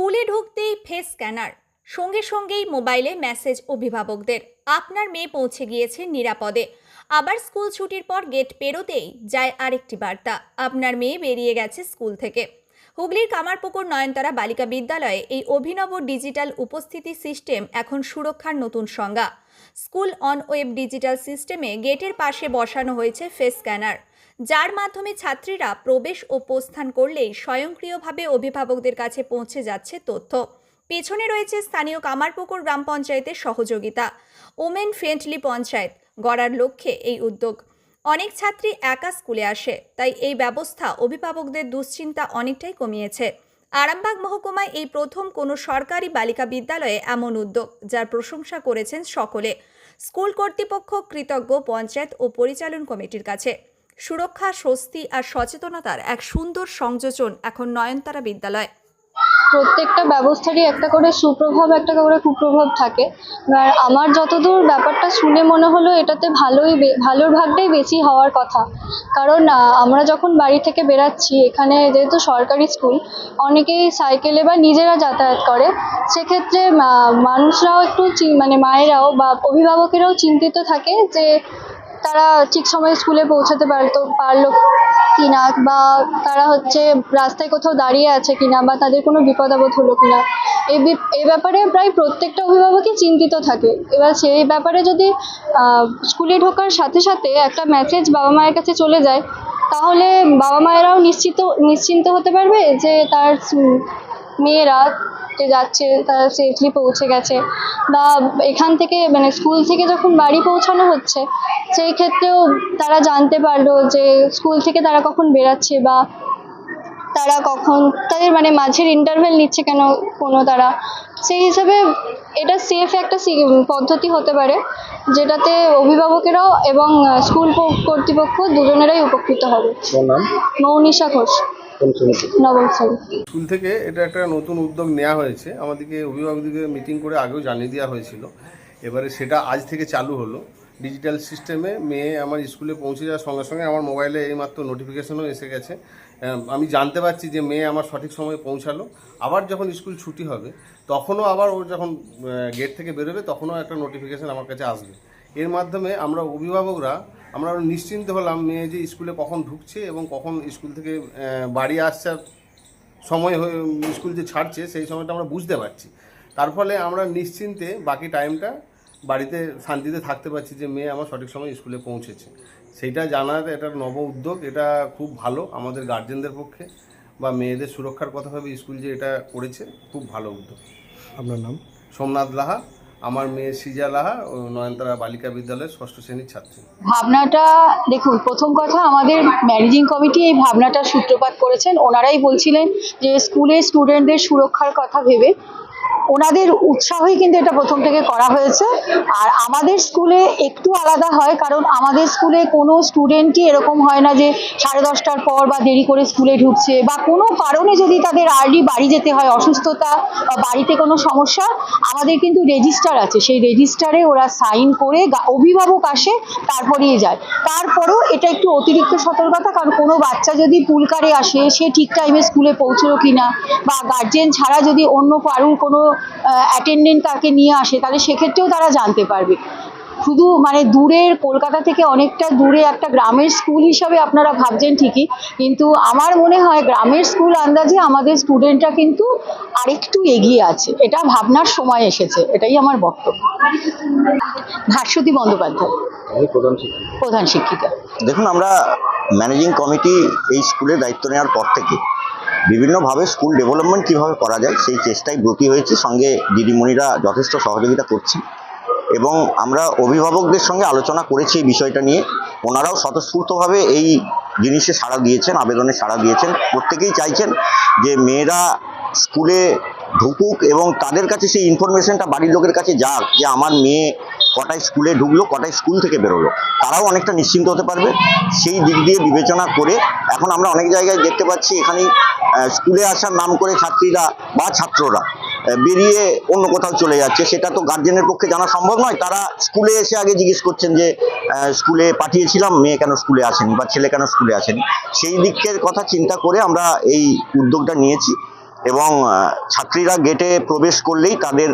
স্কুলে ঢুকতেই face scanner সঙ্গে সঙ্গেই মোবাইলে মেসেজ অভিভাবকদের। আপনার মেয়ে পৌঁছে গিয়েছে নিরাপদে। আবার স্কুল ছুটির পর গেট পেরোতেই যায় আরেকটি বার্তা। আপনার মেয়ে বেরিয়ে গেছে স্কুল থেকে। হুগলির কামারপুকুর নয়নতারা বালিকা বিদ্যালয়ে এই অভিনব ডিজিটাল উপস্থিতি সিস্টেম এখন সুরক্ষার নতুন সংজ্ঞা। স্কুল অন ওয়েব ডিজিটাল সিস্টেমে গেটের পাশে বসানো হয়েছে ফেস স্ক্যানার যার মাধ্যমে ছাত্রীরা প্রবেশ ও প্রস্থান করলেই স্বয়ংক্রিয়ভাবে অভিভাবকদের কাছে পৌঁছে যাচ্ছে তথ্য। পেছনে রয়েছে স্থানীয় কামারপুকুর গ্রাম পঞ্চায়েতের সহযোগিতা। ওমেন ফ্রেন্ডলি পঞ্চায়েত গড়ার লক্ষ্যে এই উদ্যোগ। অনেক ছাত্রী একা স্কুলে আসে, তাই এই ব্যবস্থা অভিভাবকদের দুশ্চিন্তা অনেকটাই কমিয়েছে। আরামবাগ মহকুমায় এই প্রথম কোনো সরকারি বালিকা বিদ্যালয়ে এমন উদ্যোগ, যার প্রশংসা করেছেন সকলে। স্কুল কর্তৃপক্ষ, কৃতজ্ঞ পঞ্চায়েত ও পরিচালন কমিটির কাছে। সুরক্ষা, স্বস্তি আর সচেতনতার এক সুন্দর সংযোজন এখন নয়নতারা বিদ্যালয়। প্রত্যেকটা ব্যবস্থারই একটা করে সুপ্রভাব, একটা করে কুপ্রভাব থাকে। এবার আমার যতদূর ব্যাপারটা শুনে মনে হলো, এটাতে ভালোই ভালোর ভাগটাই বেশি হওয়ার কথা। কারণ আমরা যখন বাড়ি থেকে বেরাচ্ছি, এখানে যেহেতু সরকারি স্কুল, অনেকেই সাইকেলে বা নিজেরা যাতায়াত করে। সেক্ষেত্রে মানুষরাও একটু মানে মায়েরাও বা অভিভাবকেরাও চিন্তিত থাকে যে তারা ঠিক সময়ে স্কুলে পৌঁছাতে পারতো, পারল কিনা বা তারা হচ্ছে রাস্তায় কোথাও দাঁড়িয়ে আছে কিনা বা তাদের কোনো বিপদ আপদ হলো কিনা। এই ব্যাপারে প্রায় প্রত্যেকটা অভিভাবকই চিন্তিত থাকে। এবার সেই ব্যাপারে যদি স্কুলে ঢোকার সাথে সাথে একটা মেসেজ বাবা মায়ের কাছে চলে যায়, তাহলে বাবা মায়েরাও নিশ্চিত, নিশ্চিন্ত হতে পারবে যে তার মেয়েরা যে যাচ্ছে, তারা সেফলি পৌঁছে গেছে বা এখান থেকে মানে স্কুল থেকে যখন বাড়ি পৌঁছানো হচ্ছে, সেই ক্ষেত্রেও তারা জানতে পারল যে স্কুল থেকে তারা কখন বেরাচ্ছে বা তারা কখন তাদের মানে মাঝের ইন্টারভেল নিচ্ছে কেন কোনো তারা? সেই হিসাবে এটা সেফ একটা পদ্ধতি হতে পারে যেটাতে অভিভাবকেরাও এবং স্কুল কর্তৃপক্ষ দুজনেরাই উপকৃত হবে। মৌনিশা ঘোষ। কোন শ্রেণীতে নবম শ্রেণি। স্কুল থেকে এটা একটা নতুন উদ্যোগ নেওয়া হয়েছে। আমাদেরকে অভিভাবকদেরকে মিটিং করে আগেও জানিয়ে দেওয়া হয়েছিল। এবারে সেটা আজ থেকে চালু হলো। ডিজিটাল সিস্টেমে মেয়ে আমার স্কুলে পৌঁছে যাওয়ার সঙ্গে সঙ্গে আমার মোবাইলে এইমাত্র নোটিফিকেশনও এসে গেছে। আমি জানতে পারছি যে মেয়ে আমার সঠিক সময়ে পৌঁছালো। আবার যখন স্কুল ছুটি হবে, তখনও আবার ও যখন গেট থেকে বেরোবে, তখনও একটা নোটিফিকেশন আমার কাছে আসবে। এর মাধ্যমে আমরা অভিভাবকরা, আমরা নিশ্চিন্ত হলাম মেয়ে যে স্কুলে কখন ঢুকছে এবং কখন স্কুল থেকে বাড়ি আসছে সময় হয়ে, স্কুল যে ছাড়ছে, সেই সময়টা আমরা বুঝতে পারছি। তার ফলে আমরা নিশ্চিন্তে বাকি টাইমটা বাড়িতে শান্তিতে থাকতে পারছি যে মেয়ে আমার সঠিক সময় স্কুলে পৌঁছেছে। সেইটা জানার এটা নব উদ্যোগ এটা খুব ভালো আমাদের গার্জেনদের পক্ষে বা মেয়েদের সুরক্ষার কথা ভাবে স্কুল যে এটা করেছে খুব ভালো উদ্যোগ। আপনার নাম? সোমনাথ লাহা আমার মেয়ে সিজা লাহা ও নয়নতারা বালিকা বিদ্যালয়ের ষষ্ঠ শ্রেণির ছাত্রী। ভাবনাটা দেখুন প্রথম কথা আমাদের ম্যানেজিং কমিটি এই ভাবনাটার সূত্রপাত করেছেন। ওনারাই বলছিলেন যে স্কুলে স্টুডেন্টদের সুরক্ষার কথা ভেবে ওনাদের উৎসাহই কিন্তু এটা প্রথম থেকে করা হয়েছে। আর আমাদের স্কুলে একটু আলাদা হয়, কারণ আমাদের স্কুলে কোনো স্টুডেন্টই এরকম হয় না যে সাড়ে দশটার পর বা দেরি করে স্কুলে ঢুকছে বা কোনো কারণে যদি তাদের আর্লি বাড়ি যেতে হয়, অসুস্থতা বা বাড়িতে কোনো সমস্যা, আমাদের কিন্তু রেজিস্টার আছে। সেই রেজিস্টারে ওরা সাইন করে অভিভাবক আসে, তারপরেই যায়। তারপরেও এটা একটু অতিরিক্ত সতর্কতা, কারণ কোনো বাচ্চা যদি পুলকারে আসে, সে ঠিক টাইমে স্কুলে পৌঁছলো কিনা বা গার্জেন ছাড়া যদি অন্য কারুর কোনো অ্যাটেন্ডেন্ট তাকে নিয়ে আসে তাহলে সেক্ষেত্রেও তারা জানতে পারবে। শুধু মানে দূরের কলকাতা থেকে অনেকটা দূরে একটা গ্রামের স্কুল হিসাবে আপনারা ভাবছেন ঠিকই কিন্তু আমার মনে হয় গ্রামের স্কুল আন্দাজে আমাদের স্টুডেন্টরা কিন্তু আরেকটু এগিয়ে আছে। এটা ভাবনার সময় এসেছে এটাই আমার বক্তব্য। ভাস্বতী বন্দ্যোপাধ্যায়। প্রধান প্রধান শিক্ষিকা। দেখুন আমরা ম্যানেজিং কমিটি এই স্কুলের দায়িত্ব নেওয়ার পর থেকে বিভিন্নভাবে স্কুল ডেভেলপমেন্ট কীভাবে করা যায় সেই চেষ্টায় ব্রতী হয়েছে। সঙ্গে দিদিমণিরা যথেষ্ট সহযোগিতা করছেন এবং আমরা অভিভাবকদের সঙ্গে আলোচনা করেছি এই বিষয়টা নিয়ে। ওনারাও স্বতঃস্ফূর্তভাবে এই জিনিসে সাড়া দিয়েছেন, আবেদনে সাড়া দিয়েছেন। প্রত্যেকেই চাইছেন যে মেয়েরা স্কুলে ঢুকুক এবং তাদের কাছে সেই ইনফরমেশনটা বাড়ির লোকের কাছে যাক যে আমার মেয়ে কটায় স্কুলে ঢুকলো, কটায় স্কুল থেকে বেরোলো। তারাও অনেকটা নিশ্চিন্ত হতে পারবে। সেই দিক দিয়ে বিবেচনা করে এখন আমরা অনেক জায়গায় দেখতে পাচ্ছি এখানে স্কুলে আসার নাম করে ছাত্রীরা বা ছাত্ররা বেরিয়ে অন্য কোথাও চলে যাচ্ছে। সেটা তো গার্জেনের পক্ষে জানা সম্ভব নয়। তারা স্কুলে এসে আগে জিজ্ঞেস করছেন যে স্কুলে পাঠিয়েছিলাম, মেয়ে কেন স্কুলে আসেনি বা ছেলে কেন স্কুলে আসেনি? সেই দিকের কথা চিন্তা করে আমরা এই উদ্যোগটা নিয়েছি। এবং ছাত্রীরা গেটে প্রবেশ করলেই তাদের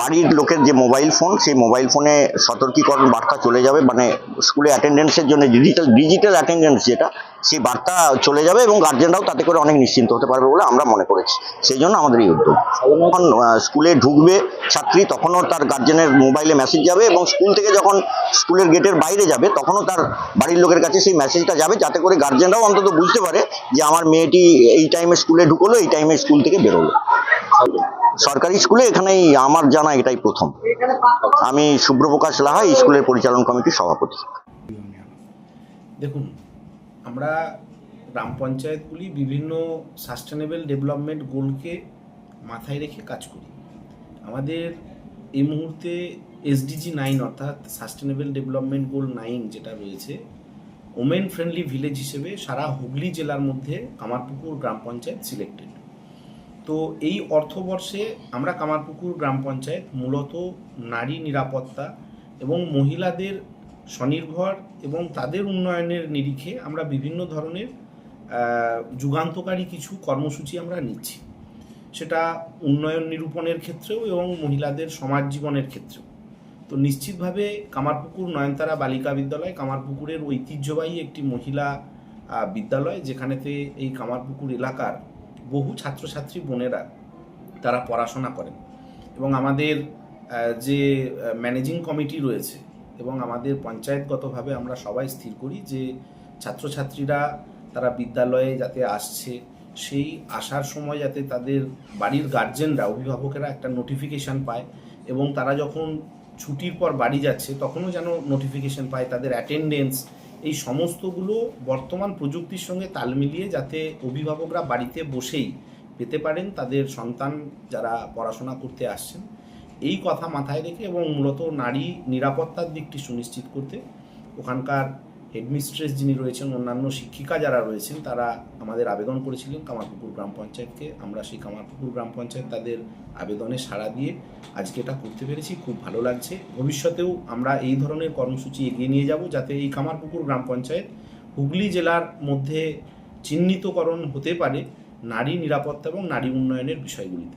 বাড়ির লোকের যে মোবাইল ফোন সেই মোবাইল ফোনে সতর্কীকরণ বার্তা চলে যাবে। মানে স্কুলে অ্যাটেন্ডেন্সের জন্য ডিজিটাল ডিজিটাল অ্যাটেন্ডেন্স যেটা, সেই বার্তা চলে যাবে এবং গার্জেনরাও তাতে করে অনেক নিশ্চিন্ত হতে পারবে বলে আমরা মনে করেছি। সেই জন্য আমাদের এই উদ্যোগ। যখন স্কুলে ঢুকবে ছাত্রী, তখনও তার গার্জেনের মোবাইলে মেসেজ যাবে এবং স্কুল থেকে যখন স্কুলের গেটের বাইরে যাবে, তখনও তার বাড়ির লোকের কাছে সেই মেসেজটা যাবে, যাতে করে গার্জেনরাও অন্তত বুঝতে পারে যে আমার মেয়েটি এই টাইমে স্কুলে ঢুকলো, এই টাইমে স্কুল থেকে বেরোলো। সরকারি স্কুলে এখানেই আমার জানা এটাই প্রথম। আমি শুভ্রপ্রকাশ লাহা স্কুলের পরিচালন কমিটির সভাপতি। দেখুন, আমরা গ্রাম পঞ্চায়েতগুলি বিভিন্ন সাস্টেনেবল ডেভেলপমেন্ট গোলকে মাথায় রেখে কাজ করি। আমাদের এই মুহূর্তে এসডিজি নাইন অর্থাৎ সাস্টেনেবল ডেভেলপমেন্ট গোল নাইন যেটা রয়েছে ওমেন ফ্রেন্ডলি ভিলেজ হিসেবে সারা হুগলি জেলার মধ্যে কামারপুকুর গ্রাম পঞ্চায়েত সিলেক্টেড তো এই অর্থবর্ষে আমরা কামারপুকুর গ্রাম পঞ্চায়েত মূলত নারী নিরাপত্তা এবং মহিলাদের স্বনির্ভর এবং তাদের উন্নয়নের নিরিখে আমরা বিভিন্ন ধরনের যুগান্তকারী কিছু কর্মসূচি আমরা নিচ্ছি। সেটা উন্নয়ন নিরূপণের ক্ষেত্রেও এবং মহিলাদের সমাজ জীবনের ক্ষেত্রেও। তো নিশ্চিতভাবে কামারপুকুর নয়নতারা বালিকা বিদ্যালয় কামারপুকুরের ঐতিহ্যবাহী একটি মহিলা বিদ্যালয় যেখানেতে এই কামারপুকুর এলাকার বহু ছাত্রছাত্রী বোনেরা তারা পড়াশোনা করেন এবং আমাদের যে ম্যানেজিং কমিটি রয়েছে এবং আমাদের পঞ্চায়েতগতভাবে আমরা সবাই স্থির করি যে, ছাত্রছাত্রীরা তারা বিদ্যালয়ে যাতে আসছে, সেই আসার সময় যাতে তাদের বাড়ির গার্জেনরা অভিভাবকেরা একটা নোটিফিকেশান পায় এবং তারা যখন ছুটির পর বাড়ি যাচ্ছে, তখনও যেন নোটিফিকেশান পায় তাদের অ্যাটেন্ডেন্স এই সমস্তগুলো বর্তমান প্রযুক্তির সঙ্গে তাল মিলিয়ে যাতে অভিভাবকরা বাড়িতে বসেই পেতে পারেন তাদের সন্তান যারা পড়াশোনা করতে আসছেন, এই কথা মাথায় রেখে এবং মূলত নারী নিরাপত্তার দিকটি সুনিশ্চিত করতে ওখানকার হেডমিস্ট্রেস যিনি রয়েছেন, অন্যান্য শিক্ষিকা যারা রয়েছেন, তারা আমাদের আবেদন করেছিলেন কামারপুকুর গ্রাম পঞ্চায়েতকে। আমরা সেই কামারপুকুর গ্রাম পঞ্চায়েত তাদের আবেদনে সাড়া দিয়ে আজকে এটা করতে পেরেছি। খুব ভালো লাগছে। ভবিষ্যতেও আমরা এই ধরনের কর্মসূচি এগিয়ে নিয়ে যাব যাতে এই কামারপুকুর গ্রাম পঞ্চায়েত হুগলি জেলার মধ্যে চিহ্নিতকরণ হতে পারে নারী নিরাপত্তা এবং নারী উন্নয়নের বিষয়গুলিতে।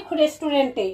মৈখ রেস্টুরেন্টে